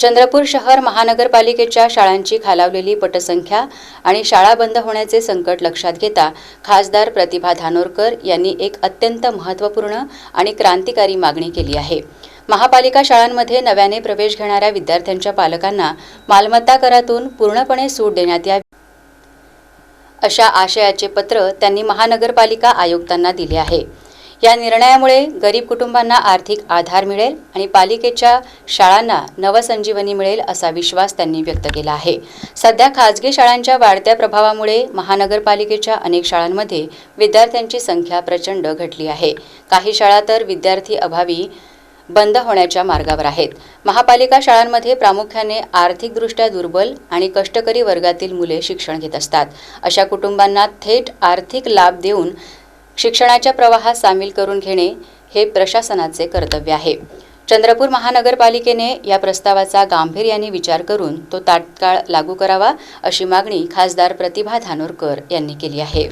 चंद्रपूर शहर महानगरपालिकेच्या शाळांची खालावलेली पटसंख्या आणि शाळा बंद होण्याचे संकट लक्षात घेता खासदार प्रतिभा धानोरकर यांनी एक अत्यंत महत्त्वपूर्ण आणि क्रांतिकारी मागणी केली आहे. महापालिका शाळांमध्ये नव्याने प्रवेश घेणाऱ्या विद्यार्थ्यांच्या पालकांना मालमत्ता करातून पूर्णपणे सूट देण्यात यावी अशा आशयाचे पत्र त्यांनी महानगरपालिका आयुक्तांना दिले आहे. या निर्णयामुळे गरीब कुटुंबांना आर्थिक आधार मिळेल आणि पालिकेच्या शाळांना नवसंजीवनी मिळेल असा विश्वास त्यांनी व्यक्त केला आहे. सध्या खाजगी शाळांच्या वाढत्या प्रभावामुळे महानगरपालिकेच्या अनेक शाळांमध्ये विद्यार्थ्यांची संख्या प्रचंड घटली आहे. काही शाळा तर विद्यार्थी अभावी बंद होण्याच्या मार्गावर आहेत. महापालिका शाळांमध्ये प्रामुख्याने आर्थिकदृष्ट्या दुर्बल आणि कष्टकरी वर्गातील मुले शिक्षण घेत असतात. अशा कुटुंबांना थेट आर्थिक लाभ देऊन शिक्षणाच्या प्रवाहात सामील करून घेणे हे प्रशासनाचे कर्तव्य आहे. चंद्रपूर महानगरपालिकेने या प्रस्तावाचा गांभीर्याने विचार करून तो तात्काळ लागू करावा अशी मागणी खासदार प्रतिभा धानोरकर यांनी केली आहे.